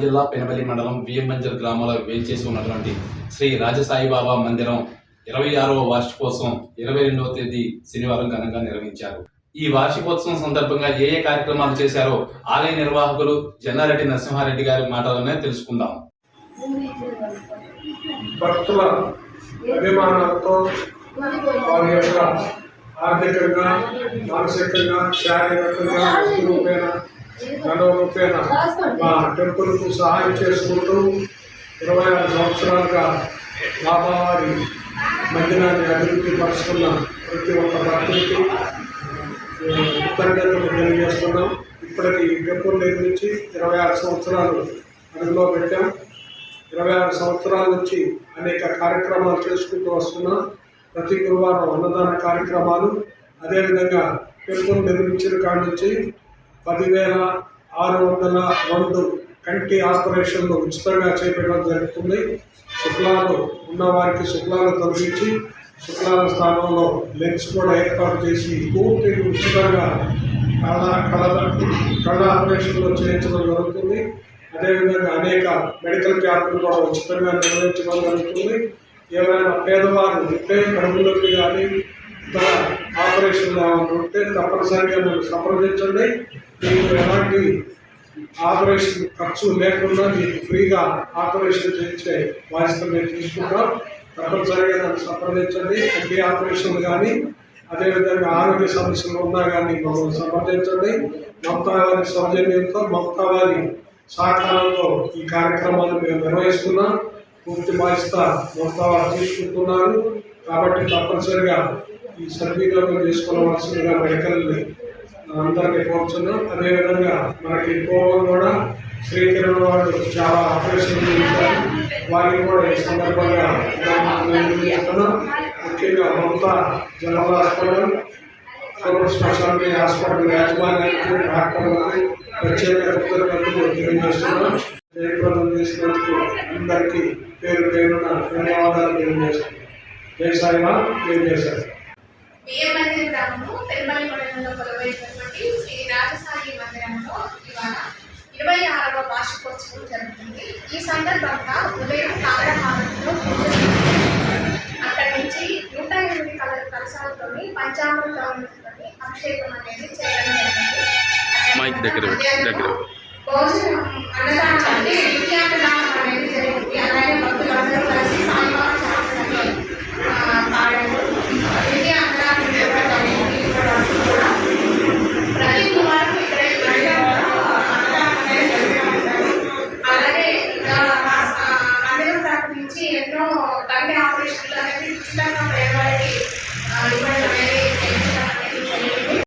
జిల్లా పెనపల్లి మండలం బియ్యంబంజర్ గ్రామంలో వేల్చేసి ఉన్నటువంటి శ్రీ రాజసాయిబాబా మందిరం ఇరవై ఆరవ వార్షికోత్సవం ఇరవై రెండవ తేదీ శనివారం ఘనంగా నిర్వహించారు. ఈ వార్షికోత్సవం సందర్భంగా ఏ ఏ కార్యక్రమాలు చేశారో ఆలయ నిర్వాహకులు జన్నారెడ్డి నరసింహారెడ్డి గారి మాటలనే తెలుసుకుందాం. భక్తుల అభిమానాలతో వారి యొక్క ఆర్థికంగా మానసికంగా శారీరకంగా వస్తు రూపేణ మా టెంపుల్కు సహాయం చేసుకుంటూ ఇరవై ఆరు సంవత్సరాలుగా బాబావారి మందిరాన్ని అభివృద్ధి పరుచుకున్న ప్రతి ఒక్క భక్తులకి కృతజ్ఞతలు తెలియజేస్తున్నాం. ఇప్పటికి టెంపుల్ నిర్మించి ఇరవై ఆరు సంవత్సరాలు అడుగులో పెట్టాం. ఇరవై ఆరు సంవత్సరాల నుంచి అనేక కార్యక్రమాలు చేసుకుంటూ వస్తున్నాం. ప్రతి గురువారం అన్నదాన కార్యక్రమాలు. అదేవిధంగా టెంపుల్ నిర్మించిన కాడి నుంచి పదివేల ఆరు వందల రెండు కంటి ఆపరేషన్లు ఉచితంగా చేపట్టడం జరుగుతుంది. శుక్లాలు ఉన్నవారికి శుక్లాలు తొలగించి శుక్లాల స్థానంలో లెన్స్ కూడా ఏర్పాటు చేసి పూర్తి ఉచితంగా కళ కళ కళ ఆపరేషన్లు చేయించడం జరుగుతుంది. అదేవిధంగా అనేక మెడికల్ క్యాంపులు కూడా ఉచితంగా నిర్వహించడం జరుగుతుంది. ఎవరైనా పేదవారు ఉంటే కడుపులోకి కానీ ఆపరేషన్ ఉంటే తప్పనిసరిగా మీరు సంప్రదించండి. మీకు ఎలాంటి ఆపరేషన్ ఖర్చు లేకుండా మీకు ఫ్రీగా ఆపరేషన్ చేయించే బాధ్యత మేము తీసుకుంటాం తప్పనిసరిగా నన్ను సంప్రదించండి. అన్ని ఆపరేషన్లు కానీ అదేవిధంగా ఆరోగ్య సమస్యలు ఉన్నా కానీ మమ్మల్ని సంప్రదించండి. మమతా వారి సౌజన్యంతో మమతా వారి సహకారంతో ఈ కార్యక్రమాలు మేము నిర్వహిస్తున్నాం. పూర్తి బాధ్యత మమతా వారు తీసుకుంటున్నారు. కాబట్టి తప్పనిసరిగా ఈ సద్వినియోగం చేసుకోవాల్సిందిగా మెడికల్ని అందరికీ కోరుతున్నాం అదేవిధంగా మనకి పూర్వం కూడా శ్రీకిరణ్ వాళ్ళు చాలా ఆపరేషన్ చేశారు వారికి కూడా ఈ సందర్భంగా ముఖ్యంగా Mamata general hospital super speciality hospital యాజమాన్యానికి డాక్టర్లకి ప్రత్యేక కృతజ్ఞతలు తెలియజేస్తున్నాం. జయప్రదం చేసినందుకు అందరికీ పేరు పేరున ధన్యవాదాలు తెలియజేస్తున్నాం. జై సాయిరామ్ జై బియ్యమందిర గ్రామము పెరుమల మండలంలో కొలువైనటువంటి శ్రీ రాజసాయి మందిరంలో ఇవాళ ఇరవై ఆరవ వార్షికోత్సవం జరుగుతుంది ఈ సందర్భంగా ఉదయం చేస్తారు. అక్కడి నుంచి నూట ఎనిమిది కల కలశాలతోని పంచామృతాలతోని అభిషేకం అనేది చేయడం జరిగింది. భోజనం అన్నదానం అంటే ఆపరేషన్లు అనేది ఉచితంగా పేదవారికి ఇవ్వడమే.